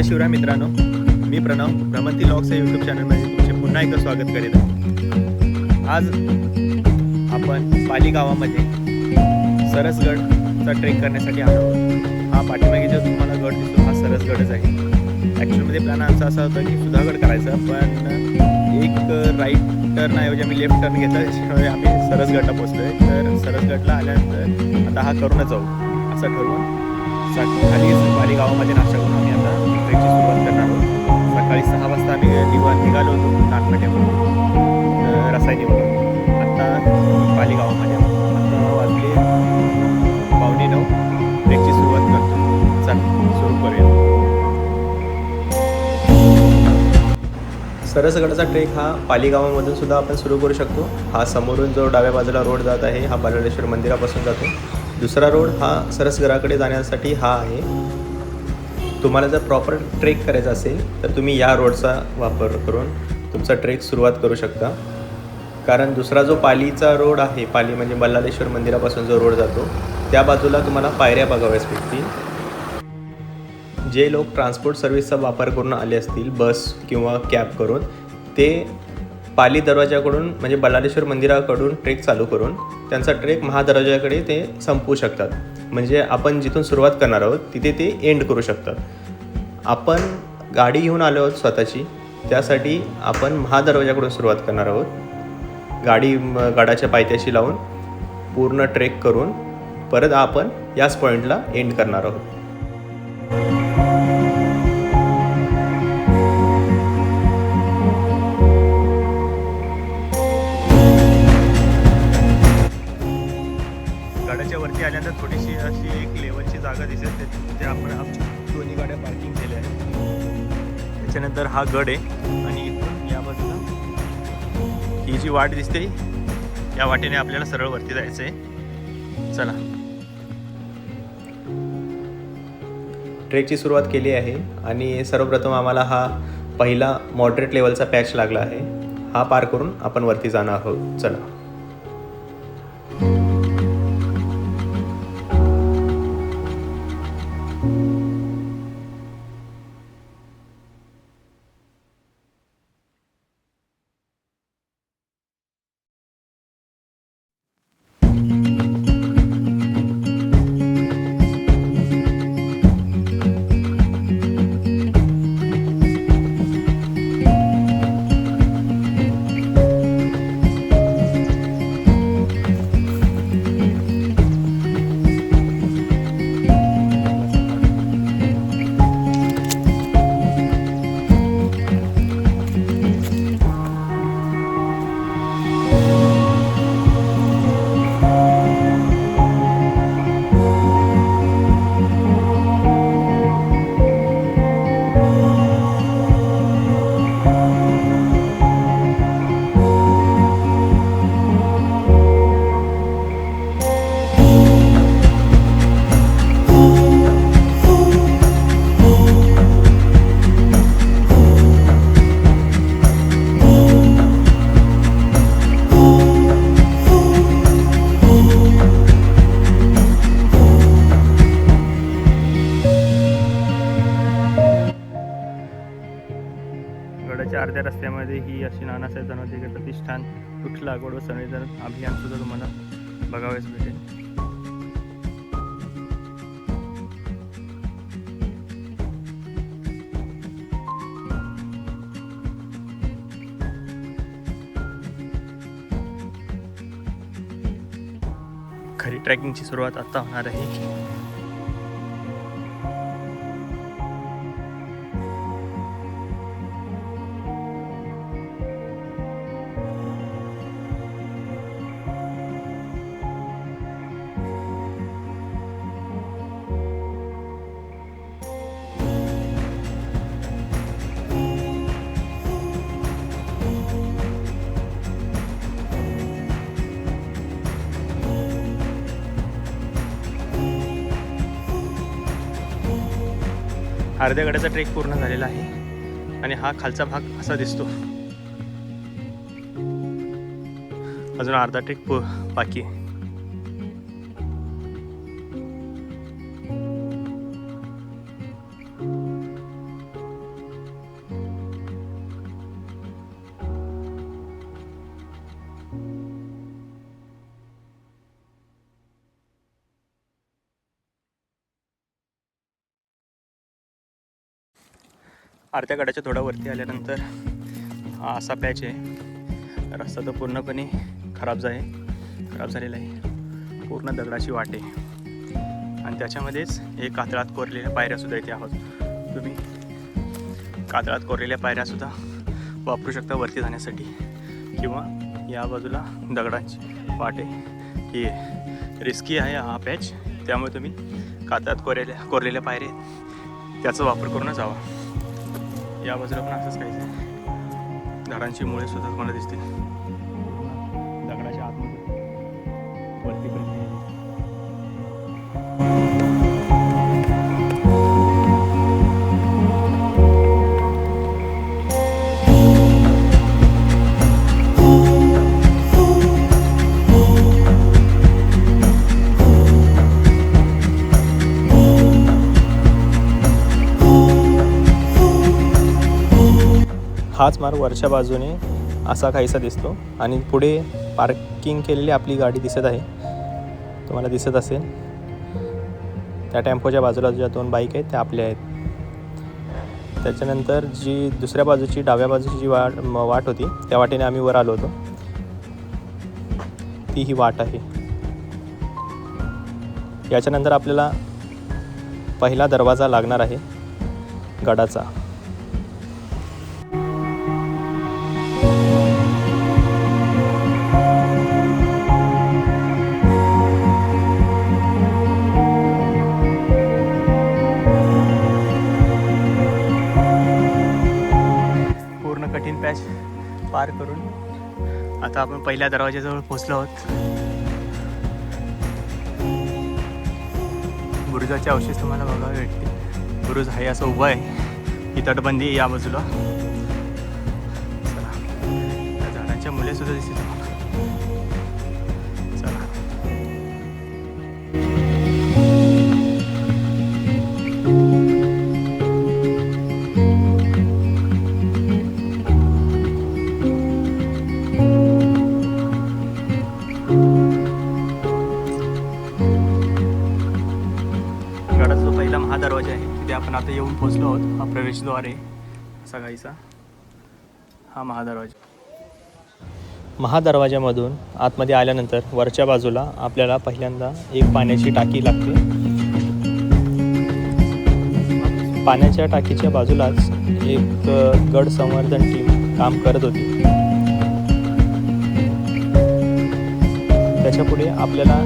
जय शिवराय मित्रांनो. मी प्रणव भ्रमंती लॉक्स या यूट्यूब चॅनलमध्ये तुमचे पुन्हा एकदा स्वागत करीत आहे. आज आपण पाली गावामध्ये सरसगडचा ट्रेक करण्यासाठी आलो हा पाठीमागे जो तुम्हाला गड दिसतो हा सरसगडच आहे. ॲक्च्युअलमध्ये प्लॅन आमचा असा होता की सुधागड करायचा पण एक राईट टर्न ऐवजी आम्ही लेफ्ट टर्न घेतला त्याच्यामुळे आम्ही सरसगडला पोचलो आहे तर सरसगडला आल्यानंतर आता हा करूनच जाऊ असं ठरवून खाली पाली गावामध्ये नाश्ता करून आम्ही आता ट्रेकची सुरुवात करणार आहोत. सकाळी सहा वाजता आम्ही निघा निघालो होतो नागपाट्यावरून रसायनीवरून आता पाली गावामध्ये आत्ता वाजले पावणे नऊ. ट्रेकची सुरुवात करतो. चल सुरू करूया. सरसगडचा ट्रेक हा पाली गावामधून सुद्धा आपण सुरू करू शकतो. हा समोरून जो डाव्या बाजूला रोड जात आहे हा बालेश्वर मंदिरापासून जातो. दुसरा रोड हा सरसगराकडे जाण्यासाठी हा आहे. तुम्हाला जर प्रॉपर ट्रेक करायचा असेल तर तुम्ही या रोडचा वापर करून तुमचा ट्रेक सुरुवात करू शकता. कारण दुसरा जो पालीचा रोड आहे पाली म्हणजे बल्लालेश्वर मंदिरापासून जो रोड जातो त्या बाजूला तुम्हाला पायऱ्या बघाव्यास भेटतील. जे लोक ट्रान्सपोर्ट सर्व्हिसचा वापर करून आले असतील बस किंवा कॅब करून ते पाली दरवाजाकडून म्हणजे बल्लाळेश्वर मंदिराकडून ट्रेक चालू करून त्यांचा ट्रेक महादरवाजाकडे ते संपवू शकतात. म्हणजे आपण जिथून सुरुवात करणार आहोत तिथे ते एंड करू शकतात. आपण गाडी घेऊन आलो आहोत स्वतःची त्यासाठी आपण महादरवाजाकडून सुरुवात करणार आहोत. गाडी गाडाच्या पायथ्याशी लावून पूर्ण ट्रेक करून परत आपण याच पॉईंटला एंड करणार आहोत. अशी एक लेवलची जागा दिसेल ते- तिथे आपण दोन्ही गाड्या पार्किंग केल्या आहेत. त्याच्यानंतर हा गड आहे आणि इथून या बाजूला ही जी वाट दिसते या वाटेने आपल्याला सरळ वरती जायचं आहे चला ट्रेकची सुरुवात केली आहे आणि सर्वप्रथम आम्हाला हा पहिला मॉडरेट लेवलचा पॅच लागला आहे. हा पार करून आपण वरती जाणार आहोत. चला. ही अशी नानासाहेब धनवते प्रतिष्ठान वृक्ष लागवड व संवर्धन अभियान सुद्धा तुम्हाला बघावेच भेटेल. खरी ट्रॅकिंगची सुरुवात आता होणार आहे. अर्ध्या गड्याचा ट्रेक पूर्ण झालेला आहे. आणि हा खालचा भाग असा दिसतो. अजून अर्धा ट्रेक बाकी आहे. अर्ध्या गडाच्या थोडा वरती आल्यानंतर हा असा पॅच आहे. रस्ता तर पूर्णपणे खराब आहे खराब झालेला आहे. पूर्ण दगडाची वाट आहे. आणि त्याच्यामध्येच हे कातळात कोरलेल्या पायऱ्यासुद्धा इथे आहोत. तुम्ही कातळात कोरलेल्या पायऱ्यासुद्धा वापरू शकता वरती जाण्यासाठी. किंवा या बाजूला दगडांची वाट आहे. ही रिस्की आहे हा पॅच त्यामुळे तुम्ही कातळात कोरलेल्या कोरलेल्या पायऱ्या त्याचा वापर करूनच जावा या बाजूला पण असंच काहीच झाडांची मुळे सुद्धा मला दिसतील. हाच मार्ग वरच्या बाजूने असा काहीसा दिसतो. आणि पुढे पार्किंग केलेली आपली गाडी दिसत आहे. तुम्हाला दिसत असेल. त्या टेम्पोच्या बाजूला ज्या दोन बाईक आहेत त्या आपल्या आहेत. त्याच्यानंतर जी दुसऱ्या बाजूची डाव्या बाजूची जी वाट वाट होती त्या वाटेने आम्ही वर आलो होतो. ती ही वाट आहे. याच्यानंतर आपल्याला पहिला दरवाजा लागणार आहे गडाचा. आता आपण पहिल्या दरवाज्याजवळ पोहोचलो आहोत. बुरुजाचे अवशेष तुम्हाला बघावे भेटतील बुरुज आहे असं उभं आहे. ही तटबंदी आहे या बाजूला. चला. झाडांच्या मुले सुद्धा दिसतील दरवाजा आहे. तिथे आपण आता येऊन पोहोचलो आहोत हा प्रवेशद्वार आहे असा हा महादरवाजा. महादरवाज्यामधून आतमध्ये आल्यानंतर वरच्या बाजूला आपल्याला पहिल्यांदा एक पाण्याची टाकी लागते. पाण्याच्या टाकीच्या बाजूलाच एक गड संवर्धन टीम काम करत होती. त्याच्यापुढे आपल्याला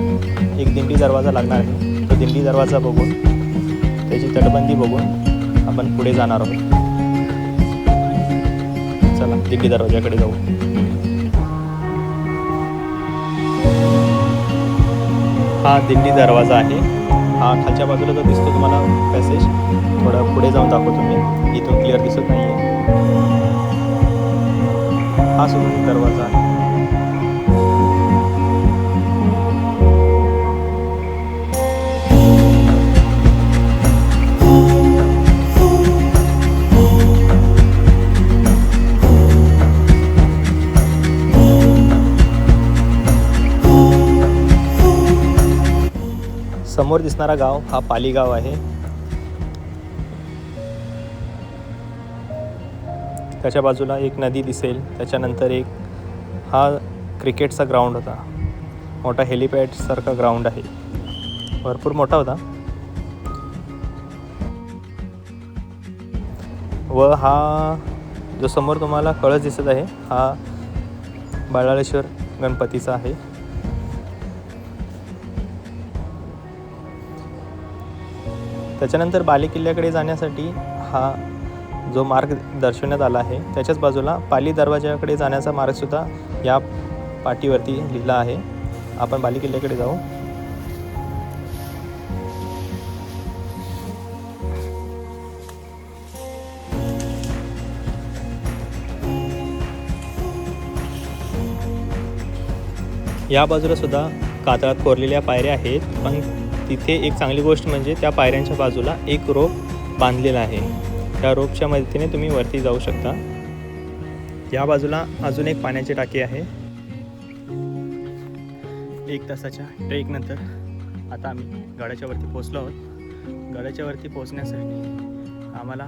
एक दिंडी दरवाजा लागणार आहे. तो दिंडी दरवाजा बघून त्याची तटबंदी बघून आपण पुढे जाणार आहोत. चला दिंडी दरवाजाकडे जाऊ. हा दिल्ली दरवाजा आहे. हा खालच्या बाजूला जो दिसतो तुम्हाला पॅसेज थोडं पुढे जाऊन दाखवतो मी. इथून क्लिअर दिसत नाही आहे हा सुद्धा दरवाजा आहे. समोर दिसणारा गाव हा पालीगाव आहे. त्याच्या बाजूला एक नदी दिसेल. त्याच्यानंतर एक हा क्रिकेटचा ग्राउंड होता. मोठा हेलिपॅडसारखा ग्राउंड आहे. भरपूर मोठा होता. व हा जो समोर तुम्हाला कळस दिसत आहे हा बाळाळेश्वर गणपतीचा आहे. त्याच्यानंतर बाले किल्ल्याकडे जाण्यासाठी हा जो मार्ग दर्शवण्यात आला आहे त्याच्याच बाजूला पाली दरवाजाकडे जाण्याचा मार्गसुद्धा या पाटीवरती लिहिला आहे. आपण बाली किल्ल्याकडे जाऊ. या बाजूला सुद्धा कातळात कोरलेल्या पायऱ्या आहेत पण तिथे एक चांगली गोष्ट म्हणजे त्या पायऱ्यांच्या बाजूला एक रोप बांधलेला आहे. त्या रोपच्या मदतीने तुम्ही वरती जाऊ शकता. या बाजूला अजून एक पाण्याची टाकी आहे. एक तासाच्या ट्रेकनंतर आता आम्ही गडाच्या वरती पोचलो आहोत. गडाच्या वरती पोचण्यासाठी आम्हाला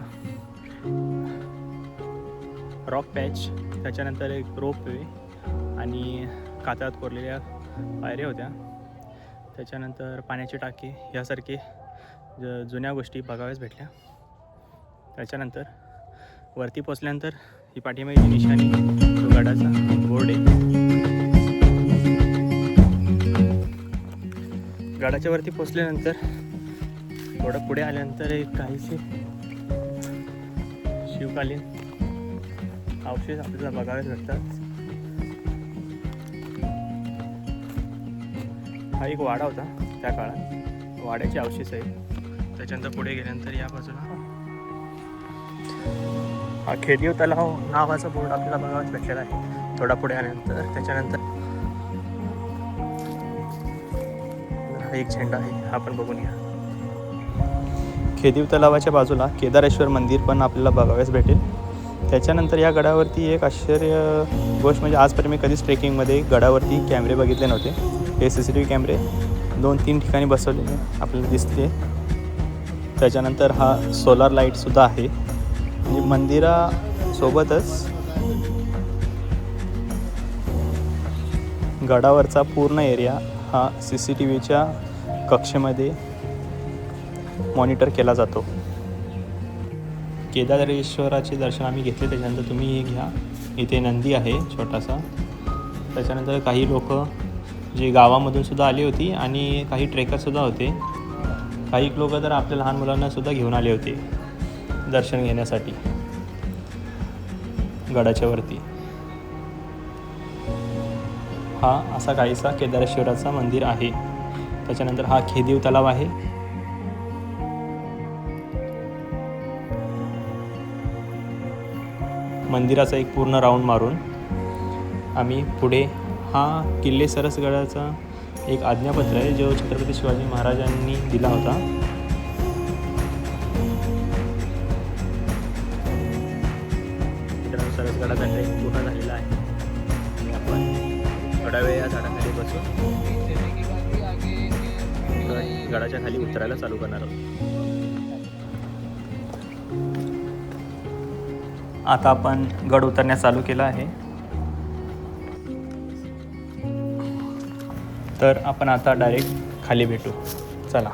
रॉक पॅच त्याच्यानंतर एक रोप वे आणि कातळात कोरलेल्या पायऱ्या होत्या. त्याच्यानंतर पाण्याची टाकी यासारखे ज जुन्या गोष्टी बघाव्यास भेटल्या. त्याच्यानंतर वरती पोचल्यानंतर ही पाठीमागे निशाणी तो गडाचा बोर्ड आहे. गडाच्या वरती पोचल्यानंतर थोडं पुढे आल्यानंतर एक काहीसे शिवकालीन अवशेष आपल्याला बघावेच भेटतात. हा एक वाडा होता त्या काळात. वाड्याचे अवशेष आहे त्याच्यानंतर पुढे गेल्यानंतर या बाजूला. हा खेदीव तलाव नावाचा बोर्ड आपल्याला बघावाच भेटलेला आहे. थोडा पुढे आल्यानंतर त्याच्यानंतर हा एक झेंडा आहे हा पण बघून घ्या. खेदीव तलावाच्या बाजूला केदारेश्वर मंदिर पण आपल्याला बघाव्यास भेटेल. त्याच्यानंतर या गडावरती एक आश्चर्य गोष्ट म्हणजे आजपर्यंत मी कधीच ट्रेकिंगमध्ये गडावरती कॅमेरे बघितले नव्हते. हे सी सी टी व्ही कॅमेरे दोन तीन ठिकाणी बसवलेले आपल्याला दिसते त्याच्यानंतर हा सोलार लाईटसुद्धा आहे. म्हणजे मंदिरासोबतच गडावरचा पूर्ण एरिया हा सी सी टी व्हीच्या कक्षेमध्ये मॉनिटर केला जातो. केदारेश्वराचे दर्शन आम्ही घेतले त्याच्यानंतर तुम्ही हे घ्या. इथे नंदी आहे छोटासा. त्याच्यानंतर काही लोक जे गावामधून सुद्धा आली होती आणि काही ट्रेकरसुद्धा होते. काही लोक तर आपल्या लहान मुलांना सुद्धा घेऊन आले होते दर्शन घेण्यासाठी. गडाच्या वरती. हा असा काहीसा केदारेश्वराचा मंदिर आहे. त्याच्यानंतर हा खेदीव तलाव आहे. मंदिराचा एक पूर्ण राऊंड मारून आम्ही पुढे हा किल्ले सरसगडाचा एक आज्ञापत्र आहे जो छत्रपती शिवाजी महाराजांनी दिला होता. सरसगडाचा ट्रेक पूर्ण झालेला आहे. आणि आपण थोडा वेळ या झाडाखाली बसून गडाच्या खाली उतरायला चालू करणार आहोत. आता आपण गड उतरण्यास चालू केला आहे. तर आपण आता डायरेक्ट खाली भेटू. चला.